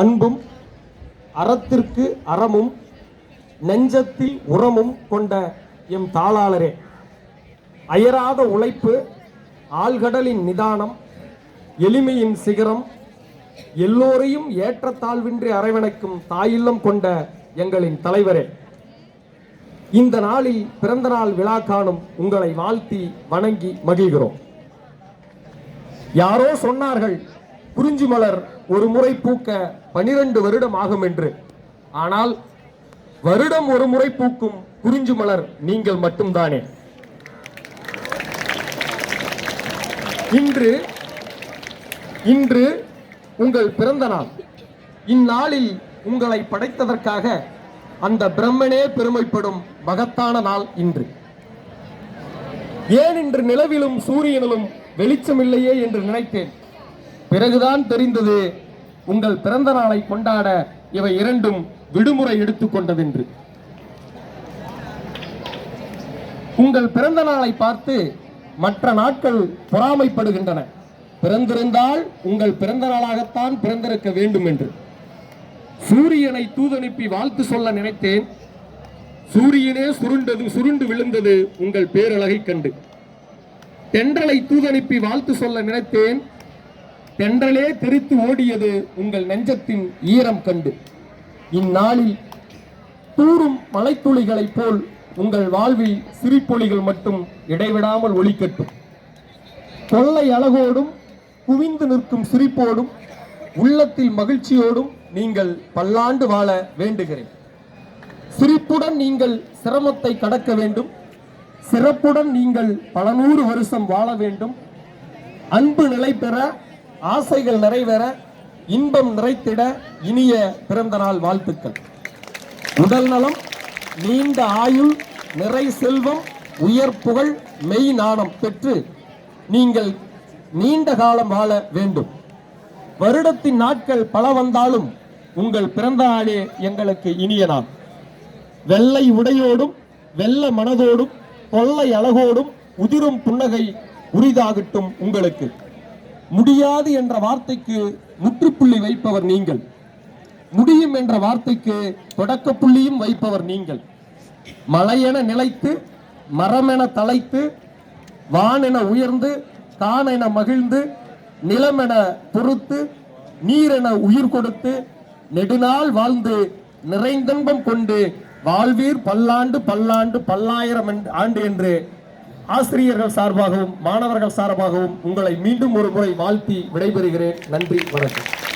அன்பும் அறத்திற்கு அறமும் நெஞ்சத்தில் உரமும் கொண்ட எம் தாளாளரே. அயராத உழைப்பு ஆழ்கடலின் நிதானம் எளிமையின் சிகரம் எல்லோரையும் ஏற்றத்தாழ்வின்றி அரவணைக்கும் தாயில்லம் கொண்ட எங்களின் தலைவரே. இந்த நாளில் பிறந்த நாள் விழா காணும் உங்களை வாழ்த்தி வணங்கி மகிழ்கிறோம். யாரோ சொன்னார்கள் குறிஞ்சி மலர் ஒரு முறை பூக்க பனிரெண்டு வருடம் ஆகும் என்று. ஆனால் வருடம் ஒரு முறை பூக்கும் குறிஞ்சி மலர் நீங்கள் மட்டும்தானே. இன்று இன்று உங்கள் பிறந்த நாள். இந்நாளில் உங்களை படைத்ததற்காக அந்த பிரம்மனே பெருமைப்படும் மகத்தான நாள் இன்று. ஏன் இன்று நிலவிலும் சூரியனிலும் வெளிச்சமில்லையே என்று நினைத்தேன். பிறகுதான் தெரிந்தது. உங்கள் பிறந்த நாளை கொண்டாட இவை இரண்டும் விடுமுறை எடுத்துக்கொண்டதென்று உங்கள் பிறந்த நாளை பார்த்து மற்ற நாட்கள் பொறாமைப்படுகின்றன. பிறந்திருந்தால் உங்கள் பிறந்த நாளாகத்தான் பிறந்திருக்க வேண்டும் என்று சூரியனை தூதனுப்பி வாழ்த்து சொல்ல நினைத்தேன். சூரியனே சுருண்டது சுருண்டு விழுந்தது உங்கள் பேரழகை கண்டு. தென்றலை தூதனுப்பி வாழ்த்து சொல்ல நினைத்தேன். தென்றலே தெரித்து ஓடியது உங்கள் நெஞ்சத்தின் ஈரம் கண்டு. இந்நாளில் தூறும் மலைத்துளிகளைப் போல் உங்கள் வாழ்வில் சிரிப்பொலிகள் மட்டும் இடைவிடாமல் ஒழிக்கட்டும் கொள்ளை அழகோடும் குவிந்து நிற்கும் சிரிப்போடும் உள்ளத்தில் மகிழ்ச்சியோடும் நீங்கள் பல்லாண்டு வாழ வேண்டுகிறேன். சிரிப்புடன் நீங்கள் சிரமத்தை கடக்க வேண்டும். சிறப்புடன் நீங்கள் பல நூறு வருஷம் வாழ வேண்டும். அன்பு நிலை பெற ஆசைகள் நிறைவேற இன்பம் நிறைத்திட இனிய பிறந்த நாள் வாழ்த்துக்கள். உடல் நலம் நீண்ட ஆயுள் நிறை செல்வம் உயர் புகழ் மெய் நாணம் பெற்று நீங்கள் நீண்ட காலம் வாழ வேண்டும். வருடத்தின் நாட்கள் பல வந்தாலும் உங்கள் பிறந்த நாளே எங்களுக்கு இனிய நாள். வெள்ளை உடையோடும் வெள்ள மனதோடும் கொள்ளை அழகோடும் உதிரும் புன்னகை உரிதாகட்டும் உங்களுக்கு. முடியாது என்ற வார்த்தைக்கு முற்றுப்புள்ளி வைப்பவர் நீங்கள். முடியும் என்ற வார்த்தைக்கு தொடக்க புள்ளியும் வைப்பவர் நீங்கள். மலையென நிலைத்து மரமென தலைத்து வானென உயர்ந்து தானென மகிழ்ந்து நிலமென பொறுத்து நீரென உயிர் கொடுத்து நெடுநாள் வாழ்ந்து நிறைந்தன்பம் கொண்டு வாழ்வீர் பல்லாண்டு பல்லாண்டு பல்லாயிரம் ஆண்டு என்று ஆசிரியர்கள் சார்பாகவும் மாணவர்கள் சார்பாகவும் உங்களை மீண்டும் ஒரு முறை வாழ்த்தி விடைபெறுகிறேன். நன்றி வணக்கம்.